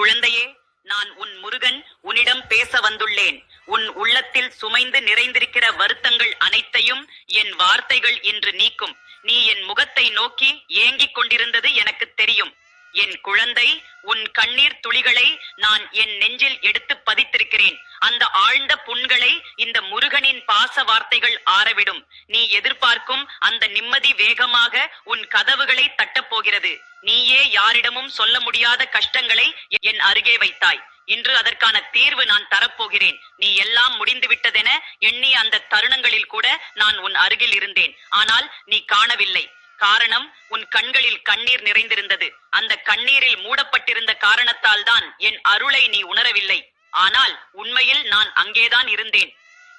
குழந்தையே நான் உன் முருகன் உன்னிடம் பேச வந்துள்ளேன். உன் உள்ளத்தில் சுமைந்து நிறைந்திருக்கிற வருத்தங்கள் அனைத்தையும் என் வார்த்தைகள் இன்று நீக்கும். நீ என் முகத்தை நோக்கி ஏங்கிக் கொண்டிருந்தது எனக்கு தெரியும். என் குழந்தை உன் கண்ணீர் துளிகளை நான் என் நெஞ்சில் எடுத்து பதித்திருக்கிறேன். அந்த ஆழ்ந்த புண்களை இந்த முருகனின் பாச வார்த்தைகள் ஆறவிடும். நீ எதிர்பார்க்கும் அந்த நிம்மதி வேகமாக உன் கதவுகளை தட்டப் போகிறது நீயே யாரிடமும் சொல்ல முடியாத கஷ்டங்களை என் அருகே வைத்தாய். இன்று அதற்கான தீர்வு நான் தரப்போகிறேன். நீ எல்லாம் முடிந்து விட்டதென எண்ணி அந்த தருணங்களில் கூட நான் உன் அருகில் இருந்தேன். ஆனால் நீ காணவில்லை. காரணம் உன் கண்களில் கண்ணீர் நிறைந்திருந்தது. அந்த கண்ணீரில் மூடப்பட்டிருந்த காரணத்தால் தான் என் அருளை நீ உணரவில்லை. ஆனால் உண்மையில் நான் அங்கேதான் இருந்தேன்.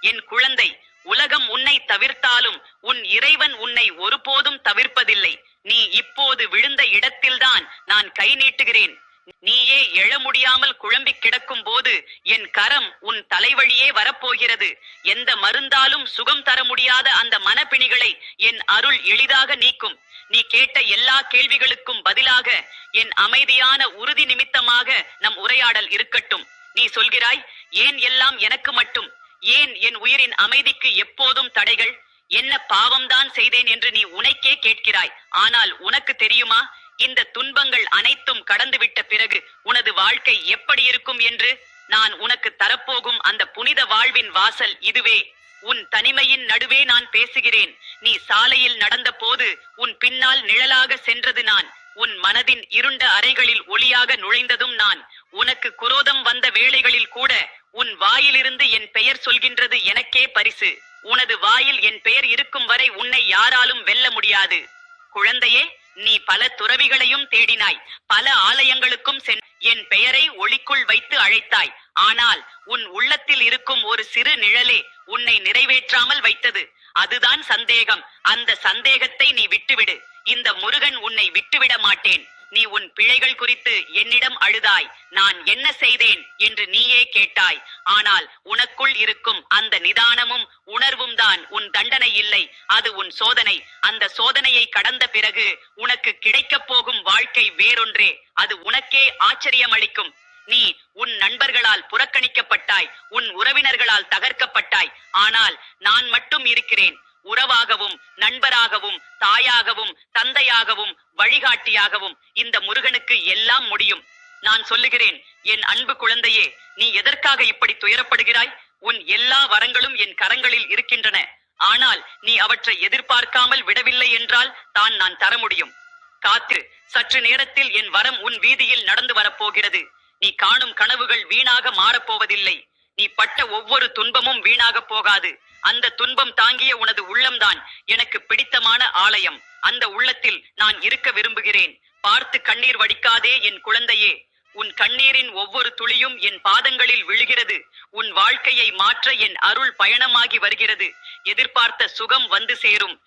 என் குழந்தை உலகம் உன்னை தவிர்த்தாலும் உன் இறைவன் உன்னை ஒருபோதும் தவிர்ப்பதில்லை. நீ இப்போது விழுந்த இடத்தில்தான் நான் கை நீட்டுகிறேன். நீயே எழ முடியாமல் குழம்பி கிடக்கும் போது என் கரம் உன் தலைவழியே வரப்போகிறது. எந்த மருந்தாலும் சுகம் தர முடியாத அந்த மனப்பிணிகளை என் அருள் எளிதாக நீக்கும். நீ கேட்ட எல்லா கேள்விகளுக்கும் பதிலாக என் அமைதியான உறுதி நிமித்தமாக நம் உரையாடல் இருக்கட்டும். நீ சொல்கிறாய் ஏன் எல்லாம் எனக்கு மட்டும்? ஏன் என் உயிரின் அமைதிக்கு எப்போதும் தடைகள்? என்ன பாவம்தான் செய்தேன் என்று நீ உனக்கே கேட்கிறாய். ஆனால் உனக்கு தெரியுமா? இந்த துன்பங்கள் அனைத்தும் கடந்துவிட்ட பிறகு உனது வாழ்க்கை எப்படி இருக்கும் என்று நான் உனக்கு தரப்போகும் அந்த புனித வாழ்வின் வாசல் இதுவே. உன் தனிமையின் நடுவே நான் பேசுகிறேன். நீ சாலையில் நடந்த போது உன் பின்னால் நிழலாக சென்றது நான். உன் மனதின் இருண்ட அறைகளில் ஒளியாக நுழைந்ததும் நான். உனக்கு குரோதம் வந்த வேளைகளில் கூட உன் வாயிலிருந்து என் பெயர் சொல்கின்றது எனக்கே பரிசு. உனது வாயில் என் பெயர் இருக்கும் வரை உன்னை யாராலும் வெல்ல முடியாது. குழந்தையே நீ பல துறவிகளையும் தேடினாய் பல ஆலயங்களுக்கும் சென் என் பெயரை ஒளிக்குள் வைத்து அழைத்தாய். ஆனால் உன் உள்ளத்தில் இருக்கும் ஒரு சிறு நிழலே உன்னை நிறைவேற்றாமல் வைத்தது. அதுதான் சந்தேகம். அந்த சந்தேகத்தை நீ விட்டுவிடு. இந்த முருகன் உன்னை விட்டுவிட மாட்டேன். நீ உன் பிழைகள் குறித்து என்னிடம் அழுதாய். நான் என்ன செய்தேன் என்று நீயே கேட்டாய். ஆனால் உனக்குள் இருக்கும் அந்த நிதானமும் உணர்வும் தான் உன் தண்டனை இல்லை. அது உன் சோதனை. அந்த சோதனையை கடந்த பிறகு உனக்கு கிடைக்கப் போகும் வாழ்க்கை வேறொன்றே. அது உனக்கே ஆச்சரியமளிக்கும். நீ உன் நண்பர்களால் புறக்கணிக்கப்பட்டாய். உன் உறவினர்களால் தகர்க்கப்பட்டாய். ஆனால் நான் மட்டும் இருக்கிறேன். உறவாகவும் நண்பராகவும் தாயாகவும் தந்தையாகவும் வழிகாட்டியாகவும் இந்த முருகனுக்கு எல்லாம் முடியும். நான் சொல்லுகிறேன் என் அன்பு குழந்தையே நீ எதற்காக இப்படி துயரப்படுகிறாய்? உன் எல்லா வரங்களும் என் கரங்களில் இருக்கின்றன. ஆனால் நீ அவற்றை எதிர்பார்க்காமல் விடவில்லை என்றால் தான் நான் தர முடியும். காத்திரு சற்று நேரத்தில் என் வரம் உன் வீதியில் நடந்து வரப்போகிறது. நீ காணும் கனவுகள் வீணாக மாறப்போவதில்லை. நீ பட்ட ஒவ்வொரு துன்பமும் வீணாக போகாது. அந்த துன்பம் தாங்கிய உனது உள்ளம்தான் எனக்கு பிடித்தமான ஆலயம். அந்த உள்ளத்தில் நான் இருக்க விரும்புகிறேன். பார்த்து கண்ணீர் வடிக்காதே என் குழந்தையே. உன் கண்ணீரின் ஒவ்வொரு துளியும் என் பாதங்களில் விழுகிறது. உன் வாழ்க்கையை மாற்ற என் அருள் பயணமாகி வருகிறது. எதிர்பார்த்த சுகம் வந்து சேரும்.